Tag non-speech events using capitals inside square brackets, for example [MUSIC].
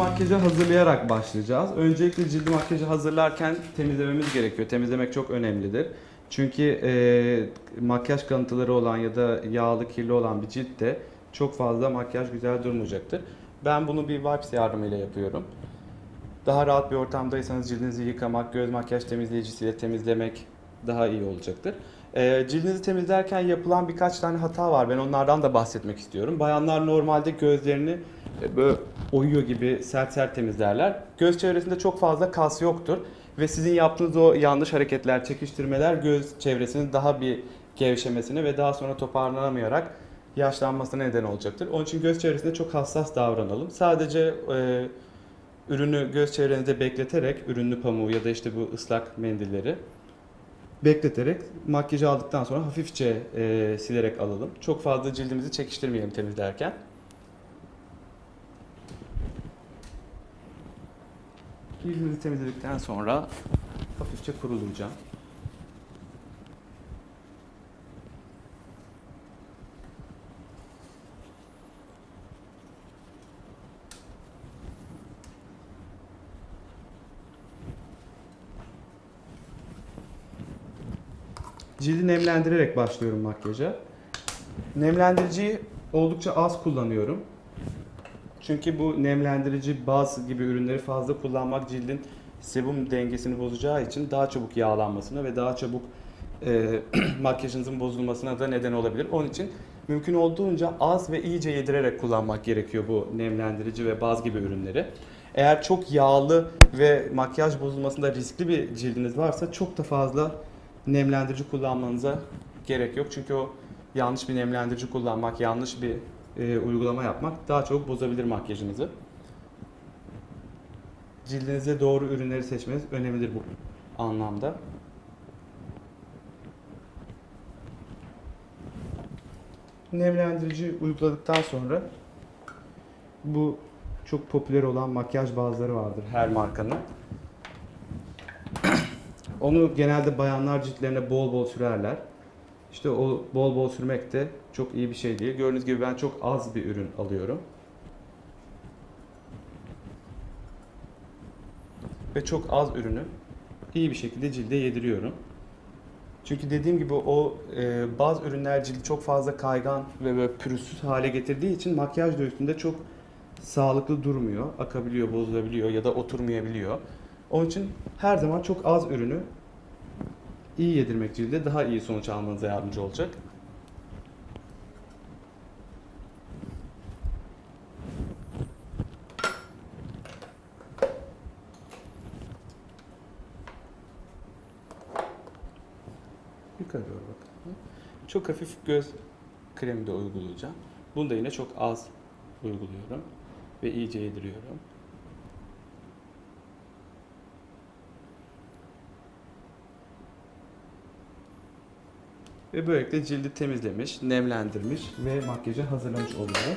makyaja hazırlayarak başlayacağız. Öncelikle cildi makyajı hazırlarken temizlememiz gerekiyor. Temizlemek çok önemlidir. Çünkü e, makyaj kalıntıları olan ya da yağlı kirli olan bir ciltte çok fazla makyaj güzel durmayacaktır. Ben bunu bir wipes yardımıyla yapıyorum. Daha rahat bir ortamdaysanız cildinizi yıkamak, göz makyaj temizleyicisiyle temizlemek daha iyi olacaktır. Ee, cildinizi temizlerken yapılan birkaç tane hata var. Ben onlardan da bahsetmek istiyorum. Bayanlar normalde gözlerini e, böyle oyuyor gibi sert sert temizlerler. Göz çevresinde çok fazla kas yoktur. Ve sizin yaptığınız o yanlış hareketler, çekiştirmeler göz çevresinin daha bir gevşemesine ve daha sonra toparlanamayarak yaşlanmasına neden olacaktır. Onun için göz çevresinde çok hassas davranalım. Sadece e, ürünü göz çevrenizde bekleterek, ürünlü pamuğu ya da işte bu ıslak mendilleri bekleterek makyajı aldıktan sonra hafifçe e, silerek alalım. Çok fazla cildimizi çekiştirmeyelim temizlerken. Cildimizi temizledikten sonra hafifçe kurulayacağım. Cildi nemlendirerek başlıyorum makyaja. Nemlendiriciyi oldukça az kullanıyorum. Çünkü bu nemlendirici baz gibi ürünleri fazla kullanmak cildin sebum dengesini bozacağı için daha çabuk yağlanmasına ve daha çabuk e, [CLEARS THROAT] makyajınızın bozulmasına da neden olabilir. Onun için mümkün olduğunca az ve iyice yedirerek kullanmak gerekiyor bu nemlendirici ve baz gibi ürünleri. Eğer çok yağlı ve makyaj bozulmasında riskli bir cildiniz varsa çok da fazla nemlendirici kullanmanıza gerek yok. Çünkü o yanlış bir nemlendirici kullanmak, yanlış bir e, uygulama yapmak daha çok bozabilir makyajınızı. Cildinize doğru ürünleri seçmeniz önemlidir bu anlamda. Nemlendirici uyguladıktan sonra bu çok popüler olan makyaj bazları vardır her markanın. Onu genelde bayanlar ciltlerine bol bol sürerler. İşte o bol bol sürmek de çok iyi bir şey değil. Gördüğünüz gibi ben çok az bir ürün alıyorum. Ve çok az ürünü iyi bir şekilde cilde yediriyorum. Çünkü dediğim gibi o e, bazı ürünler cildi çok fazla kaygan ve böyle pürüzsüz hale getirdiği için makyaj da çok sağlıklı durmuyor. Akabiliyor, bozulabiliyor ya da oturmayabiliyor. Onun için her zaman çok az ürünü iyi yedirmek cilde daha iyi sonuç almanıza yardımcı olacak. Yukarı doğru bakın. Çok hafif göz kremi de uygulayacağım. Bunu da yine çok az uyguluyorum ve iyice yediriyorum. Ve böylelikle cildi temizlemiş, nemlendirmiş ve makyaja hazırlamış oluyor.